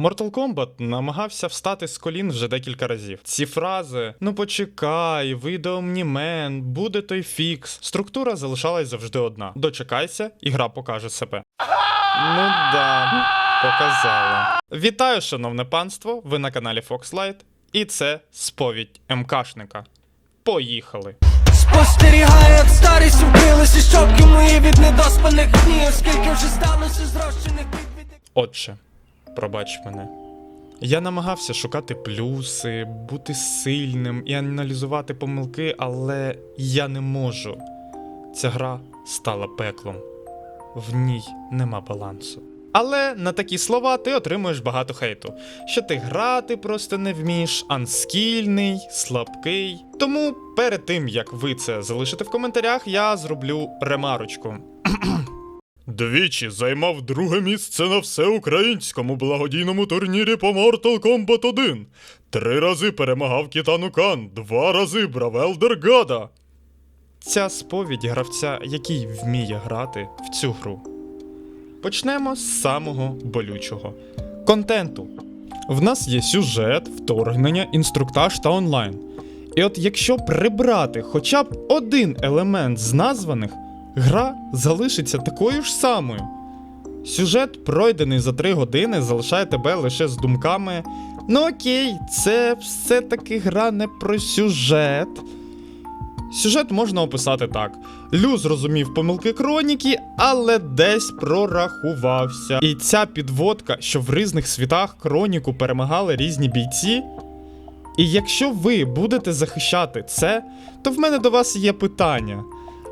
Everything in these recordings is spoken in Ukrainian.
Mortal Kombat намагався встати з колін вже декілька разів. Ці фрази ну почекай, вийде Омнімен, буде той фікс. Структура залишалась завжди одна. Дочекайся, і гра покаже себе. Ну да, показала. Вітаю, шановне панство! Ви на каналі Foxlight, і це сповідь МКшника. Поїхали! Спостерігає, старість вбилися щоки мої від недоспаних днів, скільки вже сталося зрощених підвідів. Отче, пробач мене. Я намагався шукати плюси, бути сильним і аналізувати помилки, але я не можу. Ця гра стала пеклом. В ній нема балансу. Але на такі слова ти отримуєш багато хейту, що ти грати просто не вмієш, анскільний, слабкий. Тому перед тим як ви це залишите в коментарях, я зроблю ремарочку. Двічі займав друге місце на всеукраїнському благодійному турнірі по Mortal Kombat 1. Три рази перемагав Кітану Кан, два рази брав Елдер Гада. Ця сповідь гравця, який вміє грати в цю гру. Почнемо з самого болючого контенту. В нас є сюжет, вторгнення, інструктаж та онлайн. І от якщо прибрати хоча б один елемент з названих, гра залишиться такою ж самою. Сюжет, пройдений за 3 години, залишає тебе лише з думками: ну окей, це все-таки гра не про сюжет. Сюжет можна описати так: Лю зрозумів помилки Кроніки, але десь прорахувався. І ця підводка, що в різних світах Кроніку перемагали різні бійці. І якщо ви будете захищати це, то в мене до вас є питання: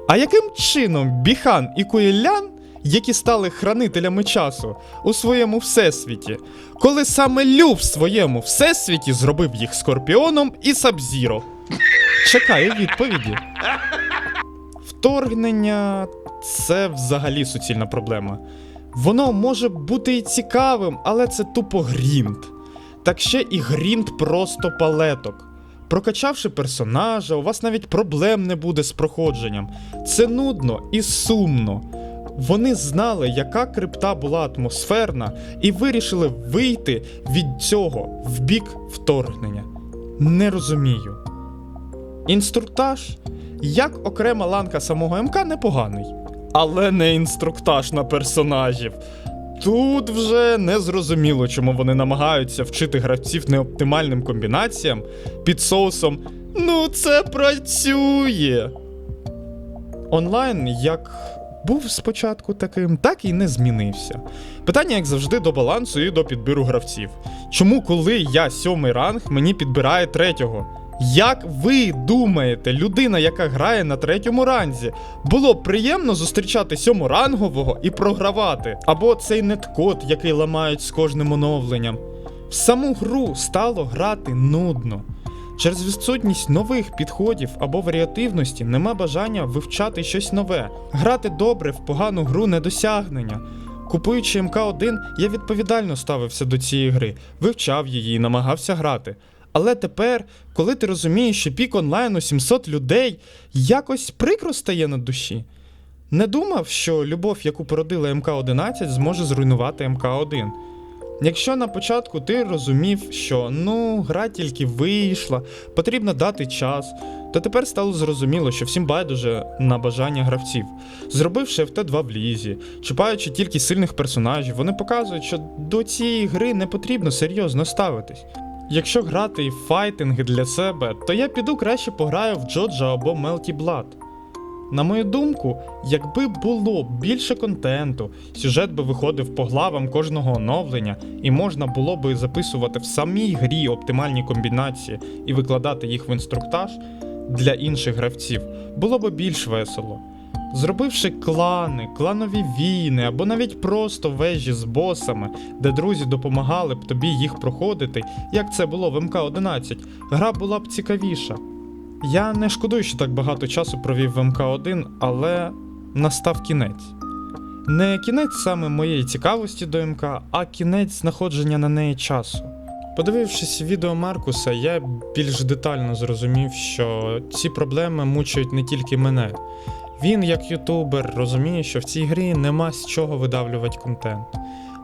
а яким чином Біхан і Куєлян, які стали хранителями часу у своєму всесвіті, коли саме Лю в своєму всесвіті зробив їх Скорпіоном і Сабзіро? Чекаю відповіді. Вторгнення це взагалі суцільна проблема. Воно може бути і цікавим, але це тупо грінт. Так ще і грінт просто палеток. Прокачавши персонажа, у вас навіть проблем не буде з проходженням. Це нудно і сумно. Вони знали, яка крипта була атмосферна, і вирішили вийти від цього в бік вторгнення. Не розумію. Інструктаж, як окрема ланка самого МК, непоганий. Але не інструктаж на персонажів. Тут вже не зрозуміло, чому вони намагаються вчити гравців неоптимальним комбінаціям під соусом Ну, це працює. Онлайн як був спочатку таким, так і не змінився. Питання, як завжди, до балансу і до підбіру гравців. Чому, коли я сьомий ранг, мені підбирає третього? Як ви думаєте, людина, яка грає на третьому ранзі, було б приємно зустрічати сьоморангового і програвати? Або цей неткод, який ламають з кожним оновленням? В саму гру стало грати нудно. Через відсутність нових підходів або варіативності нема бажання вивчати щось нове. Грати добре в погану гру не досягнення. Купуючи МК1, я відповідально ставився до цієї гри, вивчав її і намагався грати. Але тепер, коли ти розумієш, що пік онлайну 700 людей, якось прикро стає на душі. Не думав, що любов, яку породила МК11, зможе зруйнувати МК1. Якщо на початку ти розумів, що ну, гра тільки вийшла, потрібно дати час, то тепер стало зрозуміло, що всім байдуже на бажання гравців. Зробивши FT2 в лізі, чіпаючи тільки сильних персонажів, вони показують, що до цієї гри не потрібно серйозно ставитись. Якщо грати і файтинги для себе, то я піду краще пограю в Джоджа або Melty Blood. На мою думку, якби було більше контенту, сюжет би виходив по главам кожного оновлення, і можна було би записувати в самій грі оптимальні комбінації і викладати їх в інструктаж для інших гравців, було би більш весело. Зробивши клани, кланові війни або навіть просто вежі з босами, де друзі допомагали б тобі їх проходити, як це було в МК11, гра була б цікавіша. Я не шкодую, що так багато часу провів в МК1, але настав кінець. Не кінець саме моєї цікавості до МК, а кінець знаходження на неї часу. Подивившись відео Маркуса, я більш детально зрозумів, що ці проблеми мучають не тільки мене. Він, як ютубер, розуміє, що в цій грі нема з чого видавлювати контент.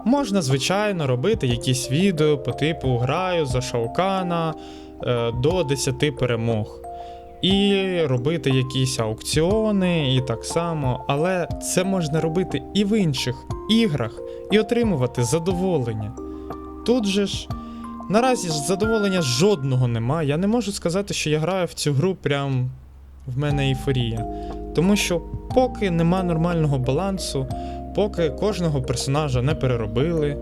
Можна, звичайно, робити якісь відео по типу граю за Шаукана е, до 10 перемог. І робити якісь аукціони, і так само, але це можна робити і в інших іграх, і отримувати задоволення. Тут же ж наразі задоволення жодного нема. Я не можу сказати, що я граю в цю гру прям в мене ейфорія. Тому що поки нема нормального балансу, поки кожного персонажа не переробили,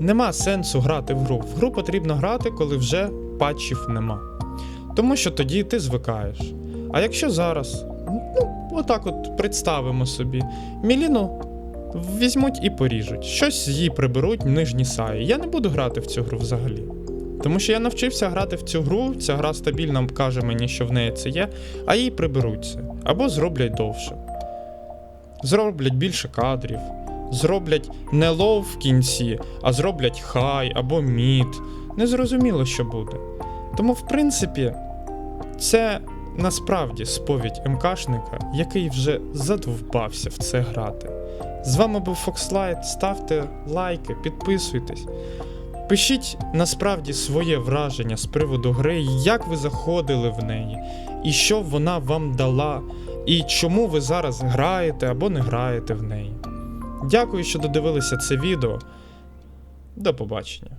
нема сенсу грати в гру. В гру потрібно грати, коли вже патчів нема. Тому що тоді ти звикаєш. А якщо зараз, ну, отак от представимо собі, Міліну візьмуть і поріжуть, щось їй приберуть нижні саї. Я не буду грати в цю гру взагалі. Тому що я навчився грати в цю гру, ця гра стабільно каже мені, що в неї це є, а їй приберуть це. Або зроблять довше. Зроблять більше кадрів, зроблять не лоу в кінці, а зроблять хай або мід. Незрозуміло, що буде. Тому, в принципі, це насправді сповідь МКшника, який вже задовбався в це грати. З вами був Фокслайт. Ставте лайки, підписуйтесь. Пишіть насправді своє враження з приводу гри, як ви заходили в неї, і що вона вам дала, і чому ви зараз граєте або не граєте в неї. Дякую, що додивилися це відео. До побачення.